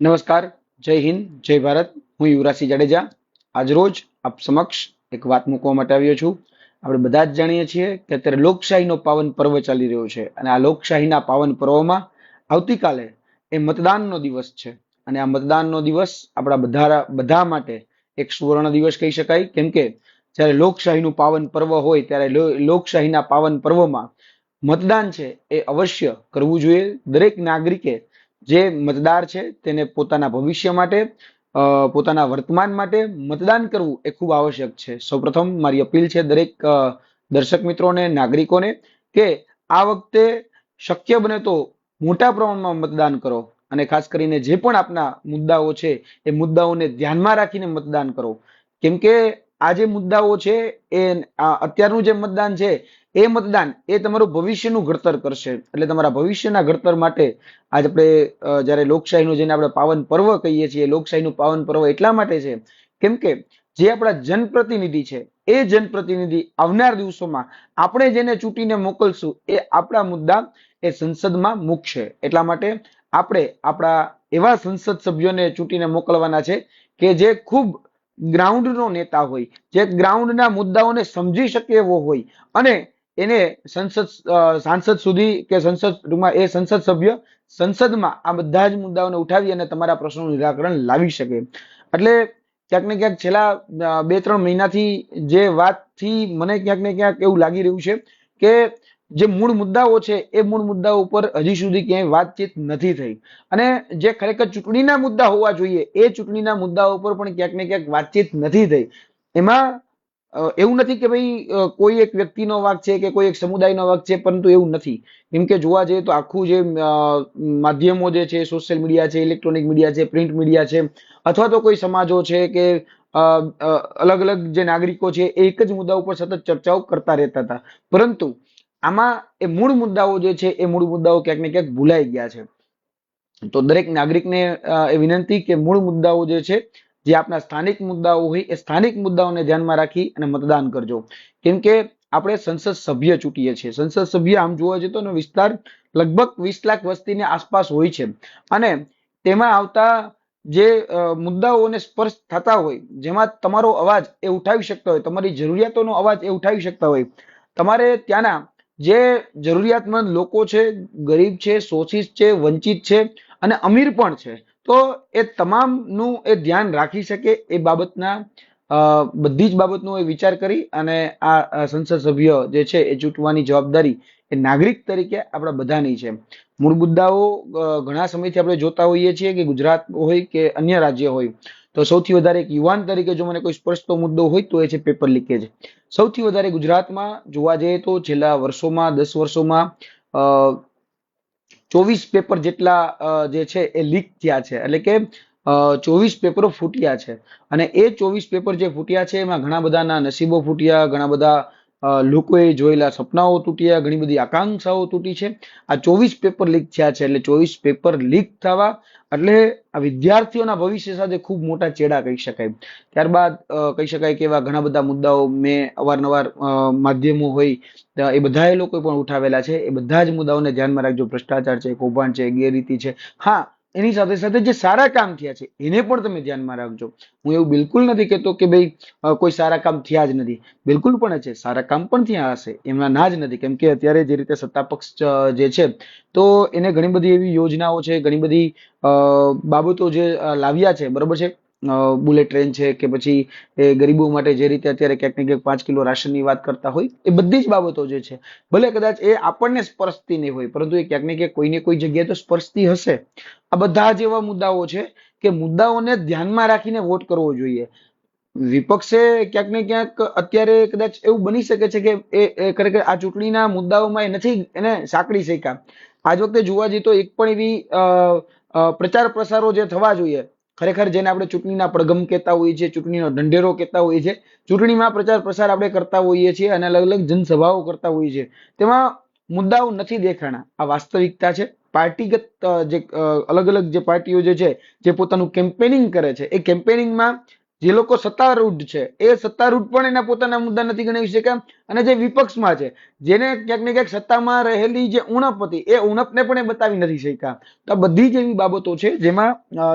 નમસ્કાર, જય હિન્દ, જય ભારત. હું યુવરાજસિંહ જાડેજા. આજરોજ આપ સમક્ષ એક વાત મૂકવા માટે આવ્યો છું. આપણે બધા જ જાણીએ છીએ કે અત્યારે લોકશાહીનો પાવન પર્વ ચાલી રહ્યો છે અને આ લોકશાહીના પાવન પર્વમાં આવતીકાલે એ મતદાનનો દિવસ છે. અને આ મતદાનનો દિવસ આપણા બધા બધા માટે એક સુવર્ણ દિવસ કહી શકાય. કેમ કે જ્યારે લોકશાહીનું પાવન પર્વ હોય ત્યારે લોકશાહીના પાવન પર્વમાં મતદાન છે એ અવશ્ય કરવું જોઈએ. દરેક નાગરિકે જે મતદાર છે તેને પોતાના ભવિષ્ય માટે પોતાના વર્તમાન માટે મતદાન કરવું એ ખૂબ આવશ્યક છે. સૌપ્રથમ મારી અપીલ છે દરેક દર્શક મિત્રોને, નાગરિકોને કે આ વખતે શક્ય બને તો મોટા પ્રમાણમાં મતદાન કરો અને ખાસ કરીને જે પણ આપના મુદ્દાઓ છે એ મુદ્દાઓને ધ્યાનમાં રાખીને મતદાન કરો. કેમ કે આ જે મુદ્દાઓ છે, એ અત્યારનું જે મતદાન છે, એ મતદાન એ તમારું ભવિષ્યનું ઘડતર કરશે. એટલે તમારા ભવિષ્યના ઘડતર માટે આજ આપણે જ્યારે લોકશાહીનું જેને આપણે પાવન પર્વ કહીએ છીએ, લોકશાહીનું પાવન પર્વ એટલા માટે છે, કેમ કે જે આપણા જનપ્રતિનિધિ છે, એ જનપ્રતિનિધિ આવનાર દિવસોમાં આપણે જેને ચૂંટીને મોકલશું, એ આપણા મુદ્દા એ સંસદમાં મૂકશે. એટલા માટે આપણે આપણા એવા સંસદ સભ્યોને ચૂંટીને મોકલવાના છે કે જે ખૂબ ગ્રાઉન્ડનો નેતા હોય, જે ગ્રાઉન્ડના મુદ્દાઓને સમજી શકે એવો હોય અને એને સંસદ સાંસદ સુધી કે સંસદ ટૂંકમાં એ સંસદ સભ્ય સંસદમાં આ બધા જ મુદ્દાઓને ઉઠાવી અને તમારા પ્રશ્નોનું નિરાકરણ લાવી શકે. એટલે ક્યાંક ને ક્યાંક છેલ્લા બે ત્રણ મહિનાથી જે વાતથી મને ક્યાંક ને ક્યાંક એવું લાગી રહ્યું છે કે જે મૂળ મુદ્દાઓ છે, એ મૂળ મુદ્દાઓ ઉપર હજી સુધી ક્યાંય વાતચીત નથી થઈ. અને જે ખરેખર ચૂંટણીના મુદ્દા હોવા જોઈએ, એ ચૂંટણીના મુદ્દાઓ ઉપર પણ ક્યાંક ને ક્યાંક વાતચીત નથી થઈ. એમાં એવું નથી કે ભાઈ કોઈ એક વ્યક્તિનો વાક છે કે કોઈ એક સમુદાયનો વાક છે, પરંતુ એવું નથી. કેમ કે જોવા જઈએ તો આખું જે માધ્યમો જે છે સોશિયલ મીડિયા છે ઇલેક્ટ્રોનિક મીડિયા છે પ્રિન્ટ મીડિયા છે, અથવા તો કોઈ સમાજો છે કે અલગ અલગ જે નાગરિકો છે, એ એક જ મુદ્દા ઉપર સતત ચર્ચાઓ કરતા રહેતા હતા. પરંતુ આમાં એ મૂળ મુદ્દાઓ જે છે, એ મૂળ મુદ્દાઓ ક્યાંક ને ક્યાંક ભૂલાઈ ગયા છે. તો દરેક નાગરિકને એ વિનંતી કે મૂળ મુદ્દાઓ જે છે, જે આપણા સ્થાનિક મુદ્દાઓ હોય, એ સ્થાનિક મુદ્દાઓને ધ્યાનમાં રાખી અને મતદાન કરજો. કેમ કે આપણે સંસદ સભ્ય ચૂંટીએ છીએ. સંસદ સભ્ય આમ જોવા જઈએ તો વિસ્તાર લગભગ વીસ લાખ વસ્તીની આસપાસ હોય છે. અને તેમાં આવતા જે મુદ્દાઓને સ્પર્શ થતા હોય, જેમાં તમારો અવાજ એ ઉઠાવી શકતા હોય, તમારી જરૂરિયાતોનો અવાજ એ ઉઠાવી શકતા હોય, તમારે ત્યાંના જે જરૂરિયાતમંદ લોકો છે, ગરીબ છે, શોષિત છે, વંચિત છે અને અમીર પણ છે, તો એ તમામનું એ ધ્યાન રાખી શકે એ બાબતના બધી જ બાબતનો એ વિચાર કરી અને આ સંસદ સભ્ય જે છે એ ચૂંટવાની જવાબદારી એ નાગરિક તરીકે આપણા બધાની છે. મૂળ મુદ્દાઓ ઘણા સમયથી આપણે જોતા હોઈએ છીએ કે ગુજરાત હોય કે અન્ય રાજ્ય હોય તો સૌથી વધારે એક યુવાન તરીકે જો મને કોઈ સ્પર્શતો મુદ્દો હોય તો એ છે પેપર લીકેજ સૌથી વધારે ગુજરાતમાં જોવા જઈએ તો છેલ્લા વર્ષોમાં, દસ વર્ષોમાં ચોવીસ પેપર જેટલા જે છે એ લીક થયા છે. એટલે કે ચોવીસ પેપરો ફૂટ્યા છે. અને એ ચોવીસ પેપર જે ફૂટ્યા છે, એમાં ઘણા બધાના નસીબો ફૂટ્યા, ઘણા બધા લોકોએ જોયેલા સપનાઓ તૂટ્યા ઘણી બધી આકાંક્ષાઓ તૂટી છે. આ ચોવીસ પેપર લીક થયા છે, એટલે ચોવીસ પેપર લીક થવા એટલે આ વિદ્યાર્થીઓના ભવિષ્ય સાથે ખૂબ મોટા ચેડા કહી શકાય. ત્યારબાદ કહી શકાય કે એવા ઘણા બધા મુદ્દાઓ મેં અવારનવાર માધ્યમો હોય એ બધા એ લોકો પણ ઉઠાવેલા છે. એ બધા જ મુદ્દાઓને ધ્યાનમાં રાખજો. ભ્રષ્ટાચાર છે, કૌભાંડ છે, ગેરરીતિ છે. હા એની સાથે સાથે જે સારા કામ થયા છે, એને પણ તમે ધ્યાનમાં રાખજો. હું એવું બિલકુલ નથી કહેતો કે ભાઈ કોઈ સારા કામ થયા જ નથી. બિલકુલ પણ છે, સારા કામ પણ થયા હશે એમાં ના જ નથી. કેમ કે અત્યારે જે રીતે સત્તા પક્ષ જે છે, તો એને ઘણી બધી એવી યોજનાઓ છે, ઘણી બધી બાબતો જે લાવ્યા છે, બરોબર છે? બુલેટ ટ્રેન છે કે પછી એ ગરીબો માટે જે રીતે અત્યારે ક્યાંક ને ક્યાંક પાંચ કિલો રાશનની વાત કરતા હોય, એ બધી જ બાબતો જે છે, ભલે કદાચ એ આપણને સ્પર્શતી નહીં હોય, પરંતુ એ ક્યાંક ને ક્યાંક કોઈને કોઈ જગ્યાએ તો સ્પર્શતી હશે. આ બધા જ એવા મુદ્દાઓ છે કે મુદ્દાઓને ધ્યાનમાં રાખીને વોટ કરવો જોઈએ. વિપક્ષે ક્યાંક ને ક્યાંક અત્યારે કદાચ એવું બની શકે છે કે એ ખરેખર આ ચૂંટણીના મુદ્દાઓમાં એ નથી એને સાંકળી શક્યા. આજ વખતે જોવા જઈએ તો એક પણ એવી પ્રચાર પ્રસારો જે થવા જોઈએ ખરેખર જેને આપણે ચૂંટણીના પડગમ કહેતા હોઈએ છીએ, ચૂંટણીનો ઢંઢેરો કહેતા હોઈએ છીએ, ચૂંટણીમાં પ્રચાર પ્રસાર આપણે કરતા હોઈએ છીએ અને અલગ અલગ જનસભાઓ કરતા હોઈએ છીએ. તેમાં મુદ્દાઓ નથી દેખાણા. આ વાસ્તવિકતા છે. પાર્ટીગત જે અલગ અલગ જે પાર્ટીઓ જે છે, જે પોતાનું કેમ્પેનિંગ કરે છે, એ કેમ્પેનિંગમાં જે લોકો સત્તારૂઢ છે, એ સત્તારૂઢ પણ એના પોતાના મુદ્દા નથી ગણાવી શક્યા અને જે વિપક્ષમાં છે, જેને ક્યાંક ને ક્યાંક સત્તામાં રહેલી જે ઉણપ હતી એ ઉણપને પણ એ બતાવી નથી શક્યા. તો આ બધી જ એવી બાબતો છે, જેમાં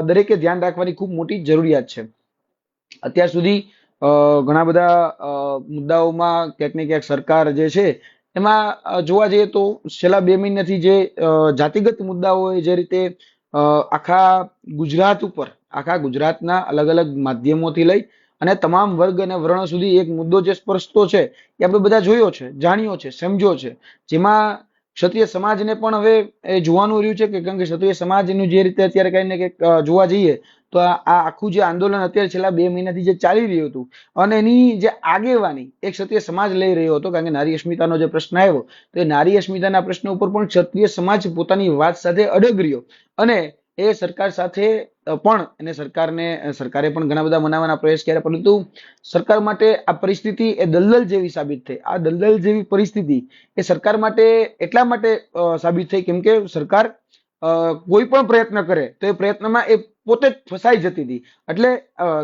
દરેકે ધ્યાન રાખવાની ખૂબ મોટી જરૂરિયાત છે. અત્યાર સુધી ઘણા બધા મુદ્દાઓમાં ક્યાંક ને ક્યાંક સરકાર જે છે, એમાં જોવા જઈએ તો છેલ્લા બે મહિનાથી જે જાતિગત મુદ્દાઓએ જે રીતે આખા ગુજરાત ઉપર આખા ગુજરાતના અલગ અલગ માધ્યમોથી લઈ અને તમામ વર્ગ અને વર્ણ સુધી એક મુદ્દો જે સ્પર્શતો છે એ આપણે બધા જોયો છે, જાણ્યો છે, સમજ્યો છે. જેમાં ક્ષત્રિય સમાજને પણ હવે એ જોવાનું રહ્યું છે કે કારણ કે ક્ષત્રિય સમાજનું જે રીતે અત્યારે કહીને કે જોવા જઈએ તો આ આખું જે આંદોલન અત્યારે છેલ્લા બે મહિનાથી જે ચાલી રહ્યું હતું અને એની જે આગેવાની એ ક્ષત્રિય સમાજ લઈ રહ્યો હતો કારણ કે નારી અસ્મિતાનો જે પ્રશ્ન આવ્યો તો એ નારી અસ્મિતાના પ્રશ્ન ઉપર પણ ક્ષત્રિય સમાજ પોતાની વાત સાથે અડગ રહ્યો અને એ સરકાર સાથે પણ એને સરકારને સરકારે પણ ઘણા બધા મનાવવાના પ્રયાસ કર્યા, પરંતુ સરકાર માટે આ પરિસ્થિતિ એ દલદલ જેવી સાબિત થઈ. આ દલદલ જેવી પરિસ્થિતિ એ સરકાર માટે એટલા માટે સાબિત થઈ કેમ કે સરકાર કોઈ પણ પ્રયત્ન કરે તો એ પ્રયત્નમાં એ પોતે જ ફસાઈ જતી હતી. એટલે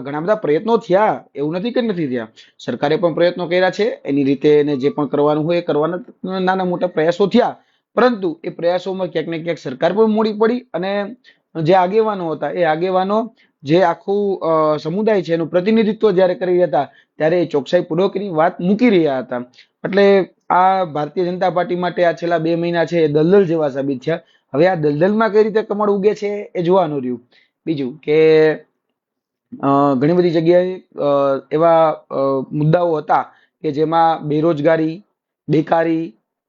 ઘણા બધા પ્રયત્નો થયા, એવું નથી કે નથી થયા. સરકારે પણ પ્રયત્નો કર્યા છે, એની રીતે એને જે પણ કરવાનું હોય એ કરવાના નાના મોટા પ્રયાસો થયા. પરંતુ એ પ્રયાસોમાં ક્યાંક ને ક્યાંક સરકાર પણ મોડી પડી અને જે આગેવાનો હતા, એ આગેવાનો જે આખું સમુદાય છે એનું પ્રતિનિધિત્વ જ્યારે કરી રહ્યા હતા, ત્યારે એ ચોકસાઈ પૂર્વકની વાત મૂકી રહ્યા હતા. એટલે આ ભારતીય જનતા પાર્ટી માટે આ છેલ્લા બે મહિના છે એ દલદલ જેવા સાબિત થયા. હવે આ દલદલમાં કઈ રીતે કમળ ઉગે છે એ જોવાનું રહ્યું. બીજું કે ઘણી બધી જગ્યાએ એવા મુદ્દાઓ હતા કે જેમાં બેરોજગારી, બેકારી,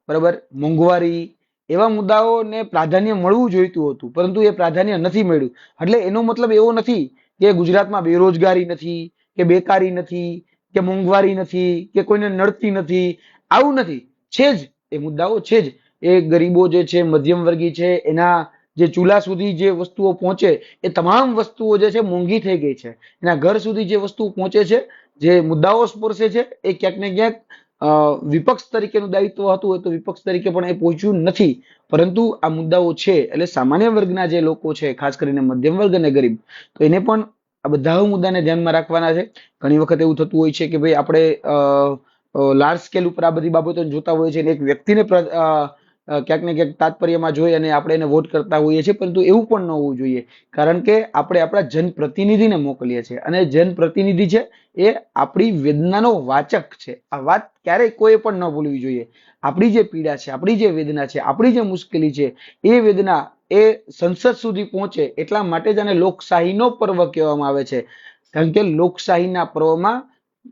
બરાબર, મોંઘવારી એવા મુદ્દાઓને પ્રાધાન્ય મળવું જોઈતું હતું, પરંતુ એ પ્રાધાન્ય નથી મળ્યું. એટલે એનો મતલબ એવો નથી કે ગુજરાતમાં બેરોજગારી નથી, કે બેકારી નથી, કે મોંઘવારી નથી, કે કોઈને નડતી નથી. આવું નથી. છે જ, એ મુદ્દાઓ છે જ. એ ગરીબો જે છે, મધ્યમ વર્ગી છે, એના જે ચૂલા સુધી જે વસ્તુઓ પહોંચે, એ તમામ વસ્તુઓ જે છે મોંઘી થઈ ગઈ છે. એના ઘર સુધી જે વસ્તુ પહોંચે છે, જે મુદ્દાઓ સ્પર્શે છે, એ ક્યાંક ને ક્યાંક વિપક્ષ તરીકેનું દાયિત્વ હતું તો વિપક્ષ તરીકે પણ એ પહોંચ્યું નથી. પરંતુ આ મુદ્દાઓ છે, એટલે સામાન્ય વર્ગના જે લોકો છે, ખાસ કરીને મધ્યમ વર્ગ અને ગરીબ, તો એને પણ આ બધા મુદ્દાને ધ્યાનમાં રાખવાના છે. ઘણી વખત એવું થતું હોય છે કે ભાઈ આપણે લાર્જ સ્કેલ ઉપર આ બધી બાબતો જોતા હોય છે એક વ્યક્તિને ક્યાંક ને ક્યાંક તાત્પર્યમાં જોઈ અને આપણે એને વોટ કરતા હોઈએ છીએ, પરંતુ એવું પણ ન હોવું જોઈએ. કારણ કે આપણે આપણા જનપ્રતિનિધિને મોકલીએ છીએ અને જનપ્રતિનિધિ છે એ આપણી વેદનાનો વાચક છે. આ વાત ક્યારેય કોઈ પણ ન ભૂલવી જોઈએ. આપણી જે પીડા છે, આપણી જે વેદના છે, આપણી જે મુશ્કેલી છે, એ વેદના એ સંસદ સુધી પહોંચે એટલા માટે જ આને લોકશાહીનો પર્વ કહેવામાં આવે છે. કારણ કે લોકશાહીના પર્વમાં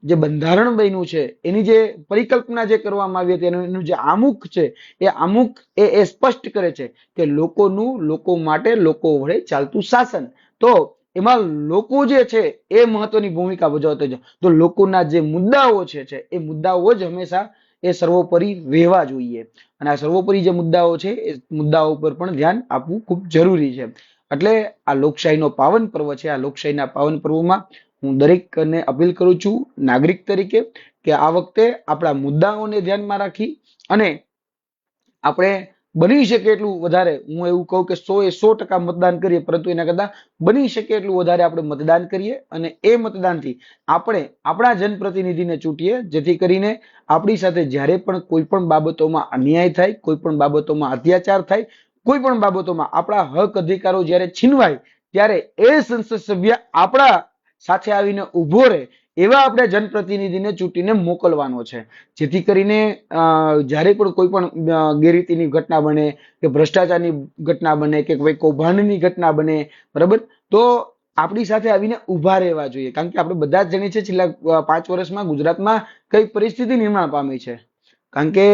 જે બંધારણ બન્યું છે, એની જે પરિકલ્પના જે કરવામાં આવી હતી, એનું જે આમુખ છે, એ આમુખ એ એ સ્પષ્ટ કરે છે કે લોકોનું, લોકો માટે, લોકો વડે ચાલતું શાસન. તો એમાં લોકો જે છે, એ મહત્વની ભૂમિકા ભજવતા છે. તો લોકોના જે મુદ્દાઓ છે છે, એ મુદ્દાઓ જ હંમેશા એ સર્વોપરી રહેવા જોઈએ. અને આ સર્વોપરી જે મુદ્દાઓ છે, એ મુદ્દાઓ ઉપર પણ ધ્યાન આપવું ખૂબ જરૂરી છે. એટલે આ લોકશાહીનો પાવન પર્વ છે, આ લોકશાહીના પાવન પર્વમાં હું દરેકને અપીલ કરું છું નાગરિક તરીકે કે આ વખતે આપણા મુદ્દાઓને ધ્યાનમાં રાખી અને આપણે બની શકે એટલું વધારે, હું એવું કહું કે સો એ સો ટકા મતદાન કરીએ પરંતુ એના કરતા બની શકે એટલું વધારે આપણે મતદાન કરીએ અને એ મતદાનથી આપણે આપણા જનપ્રતિનિધિને ચૂંટીએ, જેથી કરીને આપણી સાથે જ્યારે પણ કોઈ પણ બાબતોમાં અન્યાય થાય, કોઈ પણ બાબતોમાં અત્યાચાર થાય, કોઈ પણ બાબતોમાં આપણા હક અધિકારો જ્યારે છીનવાય, ત્યારે એ સંસદ સભ્ય આપણા સાથે આવીને ઊભો રહે એવા આપણે જનપ્રતિનિધિને ચૂંટીને મોકલવાનો છે. જેથી કરીને જ્યારે પણ કોઈ પણ ગેરરીતિની ઘટના બને કે ભ્રષ્ટાચારની ઘટના બને કે કોઈ કૌભાંડની ઘટના બને, બરાબર? તો આપણી સાથે આવીને ઊભા રહેવા જોઈએ. કારણ કે આપણે બધા જ જાણીએ છીએ છેલ્લા પાંચ વર્ષમાં ગુજરાતમાં કઈ પરિસ્થિતિ નિર્માણ પામી છે. કારણ કે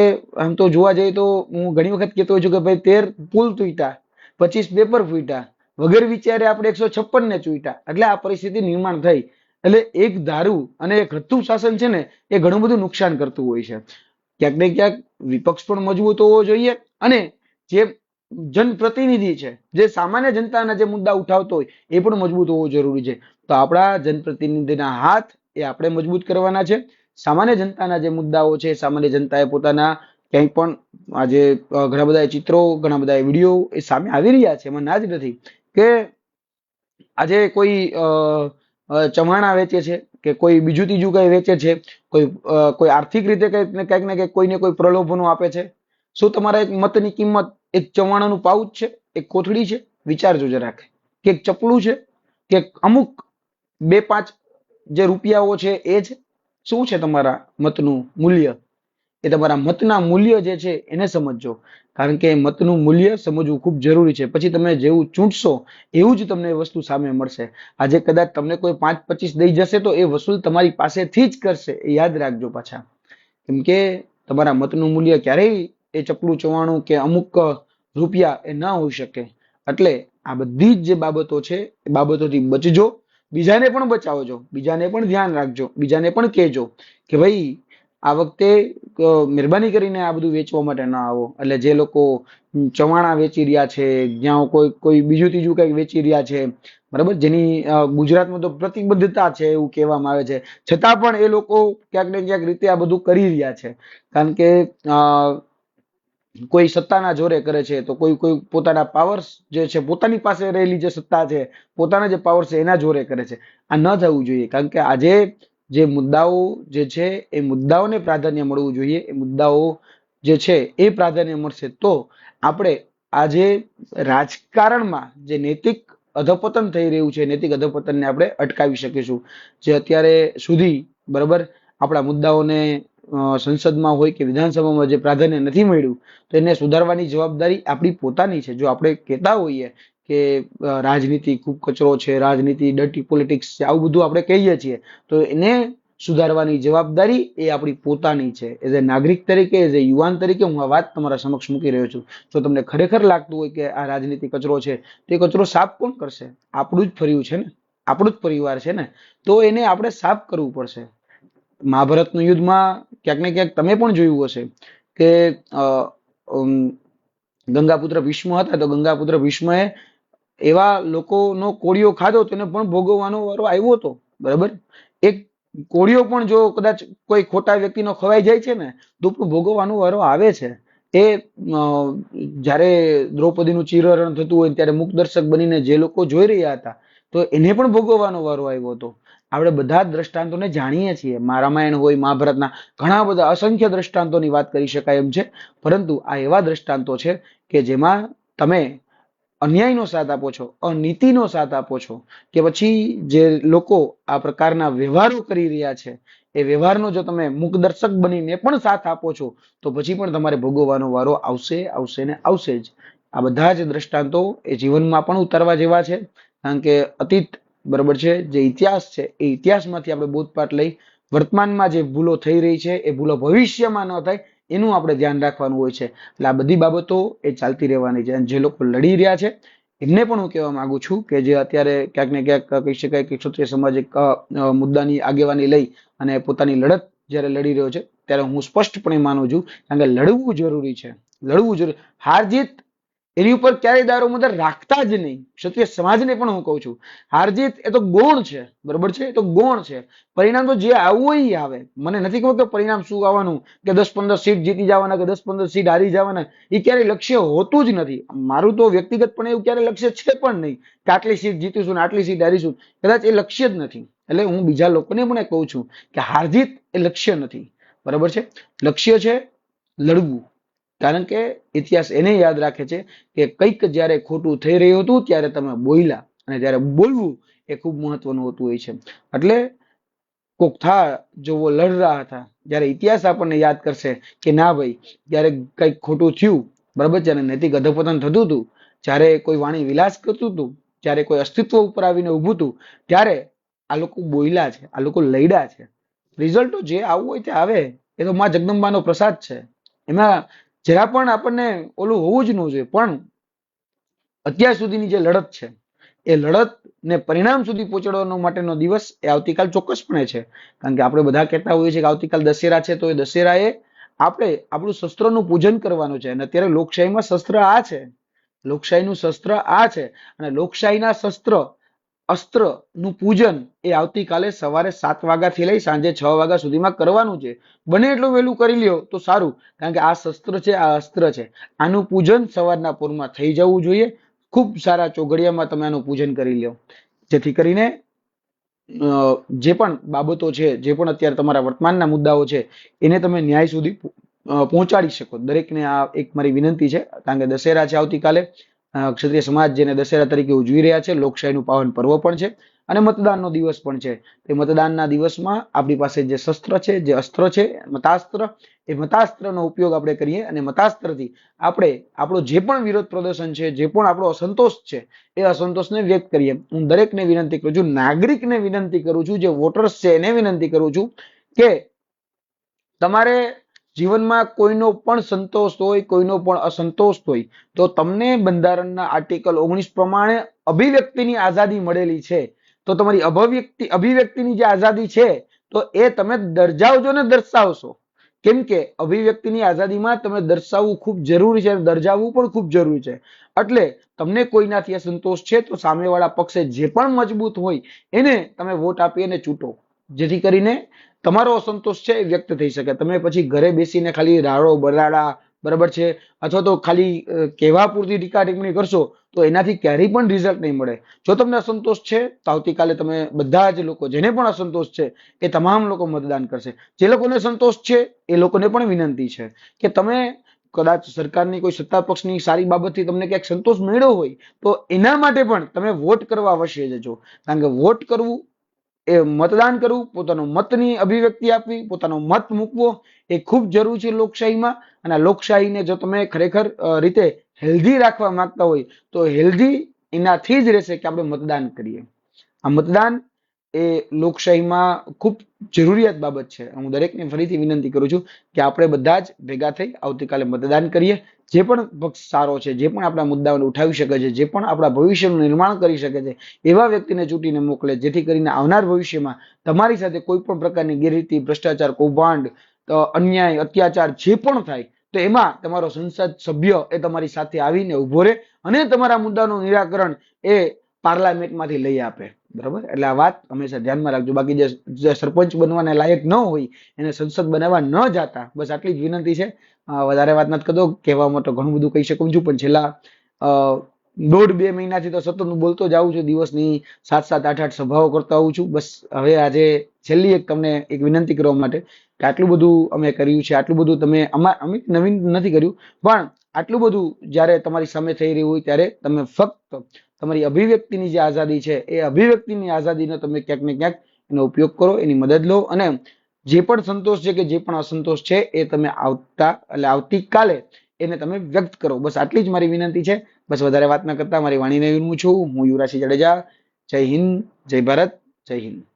આમ તો જોવા જઈએ તો હું ઘણી વખત કહેતો છું કે ભાઈ તેર પુલ તૂટ્યા, પચીસ પેપર ફૂટ્યા વગર વિચારે આપણે એકસો છપ્પન ને ચૂંટ્યા. એટલે આ પરિસ્થિતિ નિર્માણ થઈ. એટલે એક ધારું અને એક હતું શાસન છે ને, એ ઘણું બધું નુકસાન કરતું હોય છે. ક્યાંક ને ક્યાંક વિપક્ષ પણ મજબૂત હોવો જોઈએ અને જે જનપ્રતિનિધિ છે, જે સામાન્ય જનતાના જે મુદ્દા ઉઠાવતો હોય, એ પણ મજબૂત હોવો જરૂરી છે. તો આપણા જનપ્રતિનિધિના હાથ એ આપણે મજબૂત કરવાના છે. સામાન્ય જનતાના જે મુદ્દાઓ છે, સામાન્ય જનતાએ પોતાના ક્યાંય પણ આજે ઘણા બધા ચિત્રો, ઘણા બધા વીડિયો એ સામે આવી રહ્યા છે, એમાં ના જ નથી. કે આજે કોઈ ચવાણા વેચે છે, કે કોઈ બીજું ત્રીજું કઈ વેચે છે, કોઈ કોઈ આર્થિક રીતે કંઈક ને કંઈક ને કંઈક કોઈને કોઈ પ્રલોભનો આપે છે. શું તમારા એક મતની કિંમત એક ચવાણાનું પાઉચ છે, એક કોથળી છે? વિચારજો જરાક. કે એક ચપલું છે? કે અમુક બે પાંચ જે રૂપિયાઓ છે એ છે? શું છે તમારા મતનું મૂલ્ય? એ તમારા મતના મૂલ્ય જે છે એને સમજજો. કારણ કે મતનું મૂલ્ય સમજવું ખૂબ જરૂરી છે. પછી તમે જેવું ચૂંટશો, એવું જ તમને વસ્તુ સામે મળશે. આજે કદાચ તમને કોઈ પાંચ પચીસ દઈ જશે તો એ વસૂલ તમારી પાસેથી જ કરશે. એ યાદ રાખજો પાછા. કેમ કે તમારા મતનું મૂલ્ય ક્યારેય એ ચપલું, ચવાણું કે અમુક રૂપિયા એ ના હોઈ શકે. એટલે આ બધી જ જે બાબતો છે એ બાબતોથી બચજો. બીજાને પણ બચાવજો. બીજાને પણ ધ્યાન રાખજો. બીજાને પણ કહેજો કે ભાઈ આ વખતે મહેરબાની કરીને આ બધું વેચવા માટે ન આવો. એટલે જે લોકો ચવાણા વેચી રહ્યા છે, જ્યાં કોઈ કોઈ બીજું ત્રીજું કંઈક વેચી રહ્યા છે, બરાબર? જેની ગુજરાતમાં તો પ્રતિબદ્ધતા છે એવું કહેવામાં આવે છે. છતાં પણ એ લોકો ક્યાંક ને ક્યાંક રીતે આ બધું કરી રહ્યા છે. કારણ કે કોઈ સત્તાના જોરે કરે છે, તો કોઈ કોઈ પોતાના પાવર્સ જે છે, પોતાની પાસે રહેલી જે સત્તા છે, પોતાના જે પાવર છે, એના જોરે કરે છે. આ ન થવું જોઈએ. કારણ કે આજે જે મુદ્દાઓ જે છે એ મુદ્દાઓને પ્રાધાન્ય મળવું જોઈએ. એ મુદ્દાઓ જે છે એ પ્રાધાન્ય મળશે. તો આપણે આજે રાજકારણમાં જે નૈતિક અધપતન થઈ રહ્યું છે, નૈતિક અધપતનને આપણે અટકાવી શકીશું. જે અત્યારે સુધી બરાબર આપણા મુદ્દાઓને સંસદમાં હોય કે વિધાનસભામાં જે પ્રાધાન્ય નથી મળ્યું, તો એને સુધારવાની જવાબદારી આપણી પોતાની છે. જો આપણે કહેતા હોઈએ કે રાજનીતિ ખૂબ કચરો છે, રાજનીતિ ડર્ટી પોલિટિક્સ છે, આવું બધું આપણે કહીએ છીએ, તો એને સુધારવાની જવાબદારી એ આપણી પોતાની છે. એઝ એ નાગરિક તરીકે એઝ એ યુવાન તરીકે હું આ વાત તમારા સમક્ષ મૂકી રહ્યો છું. જો તમને ખરેખર લાગતું હોય કે આ રાજનીતિ કચરો છે, તે કચરો સાફ કોણ કરશે? આપણું જ ફર્યું છે ને? આપણું જ પરિવાર છે ને? તો એને આપણે સાફ કરવું પડશે. મહાભારતનું યુદ્ધમાં ક્યાંક ને ક્યાંક તમે પણ જોયું હશે કે ગંગાપુત્ર ભીષ્મ હતા, તો ગંગાપુત્ર ભીષ્મએ એવા લોકોનો કોળિયો ખાધો તો એને પણ ભોગવવાનો વારો આવ્યો હતો, બરાબર? એક કોળિયો પણ જો કદાચ કોઈ ખોટા વ્યક્તિનો ખવાઈ જાય છે ને, તો પણ ભોગવવાનો વારો આવે છે. એ જ્યારે દ્રૌપદીનું ચિરહરણ થતું હોય ત્યારે મુખદર્શક બનીને જે લોકો જોઈ રહ્યા હતા, તો એને પણ ભોગવવાનો વારો આવ્યો હતો. આપણે બધા જ દ્રષ્ટાંતોને જાણીએ છીએ. રામાયણ હોય, મહાભારતના ઘણા બધા અસંખ્ય દ્રષ્ટાંતોની વાત કરી શકાય એમ છે. પરંતુ આ એવા દ્રષ્ટાંતો છે કે જેમાં તમે અન્યાયનો સાથ આપો છો, અનીતિનો સાથ આપો છો, કે પછી જે લોકો આ પ્રકારના વ્યવહારો કરી રહ્યા છે, એ વ્યવહારનો જો તમે મુખદર્શક બનીને પણ સાથ આપો છો, તો પછી પણ તમારે ભોગવવાનો વારો આવશે આવશે ને આવશે જ. આ બધા જ દ્રષ્ટાંતો એ જીવનમાં પણ ઉતારવા જેવા છે, કારણ કે અતીત બરોબર છે, જે ઇતિહાસ છે, એ ઇતિહાસમાંથી આપણે બોધપાઠ લઈ વર્તમાનમાં જે ભૂલો થઈ રહી છે, એ ભૂલો ભવિષ્યમાં ન થાય એનું આપણે ધ્યાન રાખવાનું હોય છે. એટલે આ બધી બાબતો એ ચાલતી રહેવાની છે. અને જે લોકો લડી રહ્યા છે, એમને પણ હું કહેવા માંગુ છું કે જે અત્યારે ક્યાંક ને ક્યાંક કહી શકાય કે ક્ષત્રિય સમાજ એક મુદ્દાની આગેવાની લઈ અને પોતાની લડત જ્યારે લડી રહ્યો છે, ત્યારે હું સ્પષ્ટપણે માનું છું કારણ કે લડવું જરૂરી છે. લડવું જરૂરી. હાર જીત એની ઉપર ક્યારેય દારો મદાર રાખતા જ નહીં. ક્ષત્રિય સમાજને પણ હું કહું છું, હારજીત એ તો ગૌણ છે, બરોબર છે? એ તો ગૌણ છે. પરિણામ તો જે આવવું એ આવે. મને નથી ખબર કે પરિણામ શું આવવાનું, કે દસ પંદર સીટ જીતી જવાના, કે દસ પંદર સીટ હારી જવાના એ ક્યારેય લક્ષ્ય હોતું જ નથી. મારું તો વ્યક્તિગત પણ એવું ક્યારે લક્ષ્ય છે પણ નહીં, કે આટલી સીટ જીતીશું ને આટલી સીટ હારીશું. કદાચ એ લક્ષ્ય જ નથી. એટલે હું બીજા લોકોને પણ કહું છું કે હારજીત એ લક્ષ્ય નથી. બરાબર છે? લક્ષ્ય છે લડવું. કારણ કે ઇતિહાસ એને યાદ રાખે છે કે કંઈક જ્યારે ખોટું થઈ રહ્યું હતું, ત્યારે તમે બોલ્યા. અને જ્યારે બોલવું એ ખૂબ મહત્વનું હોતું હોય છે. એટલે કોક થા જો લડ રહ્યા હતા. જ્યારે ઇતિહાસ આપણને યાદ કરશે કે ના ભાઈ, જ્યારે કંઈક ખોટું થયું, બરાબર જ્યારે નૈતિક અધપતન થતું હતું, જ્યારે કોઈ વાણી વિલાસ કરતું હતું, જ્યારે કોઈ અસ્તિત્વ ઉપર આવીને ઊભું હતું, ત્યારે આ લોકો બોયલા છે, આ લોકો લડ્યા છે. રિઝલ્ટો જે આવવું હોય તે આવે, એ તો માં જગદંબાનો પ્રસાદ છે. એમાં જરા પણ આપણને ઓલું હોવું જ ન જોઈએ. પણ અત્યાર સુધીની જે લડત છે, એ લડત ને પરિણામ સુધી પહોંચાડવાનો માટેનો દિવસ એ આવતીકાલ ચોક્કસપણે છે. કારણ કે આપણે બધા કહેતા હોઈએ છીએ કે આવતીકાલ દશેરા છે, તો એ દશેરાએ આપણે આપણું શસ્ત્રનું પૂજન કરવાનું છે. અને અત્યારે લોકશાહીમાં શસ્ત્ર આ છે. લોકશાહીનું શસ્ત્ર આ છે. અને લોકશાહીના શસ્ત્ર અસ્ત્રનું પૂજન એ આવતીકાલે સવારે સાત વાગ્યાથી લઈ સાંજે છ વાગ્યા સુધીમાં કરવાનું છે. બને એટલું વહેલું કરી લ્યો તો સારું, કારણ કે આ શસ્ત્ર છે, આ અસ્ત્ર છે. આનું પૂજન સવારના પૂરમાં થઈ જવું જોઈએ. ખૂબ સારા ચોઘડિયામાં તમે આનું પૂજન કરી લ્યો. જેથી કરીને જે પણ બાબતો છે, જે પણ અત્યારે તમારા વર્તમાનના મુદ્દાઓ છે, એને તમે ન્યાય સુધી પહોંચાડી શકો. દરેકને આ એક મારી વિનંતી છે, કારણ કે દશેરા છે આવતીકાલે. ક્ષત્રિય સમાજ જેને દશેરા તરીકે ઉજવી રહ્યા છે, લોકશાહીનું પાવન પર્વ પણ છે અને મતદાનનો દિવસ પણ છે. તે મતદાનના દિવસમાં આપણી પાસે જે શસ્ત્ર છે, જે અસ્ત્ર છે, મતાસ્ત્ર, એ મતાસ્ત્રનો ઉપયોગ આપણે કરીએ અને મતાસ્ત્રથી આપણે આપણો જે પણ વિરોધ પ્રદર્શન છે, જે પણ આપણો અસંતોષ છે, એ અસંતોષને વ્યક્ત કરીએ. હું દરેકને વિનંતી કરું છું, નાગરિકને વિનંતી કરું છું, જે વોટર્સ છે એને વિનંતી કરું છું કે તમારે જીવનમાં કોઈનો પણ સંતોષ હોય, કોઈનો પણ અસંતોષ હોય, તો તમને બંધારણના આર્ટિકલ ઓગણીસ પ્રમાણે અભિવ્યક્તિની આઝાદી મળેલી છે. તો તમારી અભિવ્યક્તિ, અભિવ્યક્તિની જે આઝાદી છે, તો એ તમે દર્જાવજો ને દર્શાવશો. કેમ કે અભિવ્યક્તિની આઝાદીમાં તમે દર્શાવવું ખૂબ જરૂરી છે અને દર્શાવવું પણ ખૂબ જરૂરી છે. એટલે તમને કોઈનાથી અસંતોષ છે તો સામેવાળા પક્ષે જે પણ મજબૂત હોય એને તમે વોટ આપી અને ચૂંટો. જેથી કરીને તમારો અસંતોષ છે એ વ્યક્ત થઈ શકે. તમે પછી ઘરે બેસીને ખાલી રાડો બરાડા બરાબર છે, અથવા તો ખાલી કહેવા પૂરતી ટીકા ટિપ્પણી કરશો, તો એનાથી ક્યારેય પણ રિઝલ્ટ નહીં મળે. જો તમને અસંતોષ છે, તો આવતીકાલે તમે બધા જ લોકો, જેને પણ અસંતોષ છે, એ તમામ લોકો મતદાન કરશે. જે લોકોને સંતોષ છે, એ લોકોને પણ વિનંતી છે કે તમે કદાચ સરકારની કોઈ સત્તા પક્ષની સારી બાબતથી તમને ક્યાંક સંતોષ મળ્યો હોય, તો એના માટે પણ તમે વોટ કરવા અવશ્ય જજો. કારણ કે વોટ કરવું એ મતદાન કરવું, પોતાનો મતની અભિવ્યક્તિ આપવી, પોતાનો મત મૂકવો, એ ખૂબ જરૂરી છે લોકશાહીમાં. અને લોકશાહીને જો તમે ખરેખર રીતે હેલ્ધી રાખવા માંગતા હોય, તો હેલ્ધી એનાથી જ રહેશે કે આપણે મતદાન કરીએ. આ મતદાન એ લોકશાહીમાં ખૂબ જરૂરિયાત બાબત છે. હું દરેકને ફરીથી વિનંતી કરું છું કે આપણે બધા જ ભેગા થઈ આવતીકાલે મતદાન કરીએ. જે પણ પક્ષ સારો છે, જે પણ આપણા મુદ્દાઓને ઉઠાવી શકે છે, જે પણ આપણા ભવિષ્યનું નિર્માણ કરી શકે છે, એવા વ્યક્તિને ચૂંટીને મોકલે, જેથી કરીને આવનાર ભવિષ્યમાં તમારી સાથે કોઈ પણ પ્રકારની ગેરરીતિ, ભ્રષ્ટાચાર, કૌભાંડ અન્યાય, અત્યાચાર જે પણ થાય, તો એમાં તમારો સંસદ સભ્ય એ તમારી સાથે આવીને ઊભો રહે અને તમારા મુદ્દાનું નિરાકરણ એ પાર્લામેન્ટમાંથી લઈ આપે. બરાબર? એટલે આ વાત હંમેશા ધ્યાનમાં રાખજો. બાકી જે સરપંચ બનવાને લાયક ન હોય, એને સંસદ બનાવવા ન જાતા, બસ આટલી જ વિનંતી છે. વધારે વાત નથી કરતો. કહેવામાં તો ઘણું બધું કહી શકું છું, પણ છેલ્લા દોઢ બે મહિનાથી તો સતત હું બોલતો જ આવું છું. દિવસની સાત સાત આઠ આઠ સભાઓ કરતો આવું છું. બસ હવે આજે છેલ્લી એક તમને એક વિનંતી કરવા માટે કે આટલું બધું અમે કર્યું છે, આટલું બધું તમે અમે નવીન નથી કર્યું, પણ આટલું બધું જ્યારે તમારી સામે થઈ રહ્યું હોય ત્યારે તમે ફક્ત તમારી અભિવ્યક્તિની જે આઝાદી છે, એ અભિવ્યક્તિની આઝાદીનો તમે ક્યાંક ને ક્યાંક એનો ઉપયોગ કરો, એની મદદ લો અને જે પણ સંતોષ છે કે જે પણ અસંતોષ છે, એ તમે આવતા એટલે આવતીકાલે એને તમે વ્યક્ત કરો. બસ આટલી જ મારી વિનંતી છે. બસ વધારે વાત ન કરતા. મારી વાણીને વિરમું છું. હું યુવરાજસિંહ જાડેજા. જય હિન્દ, જય ભારત, જય હિન્દ.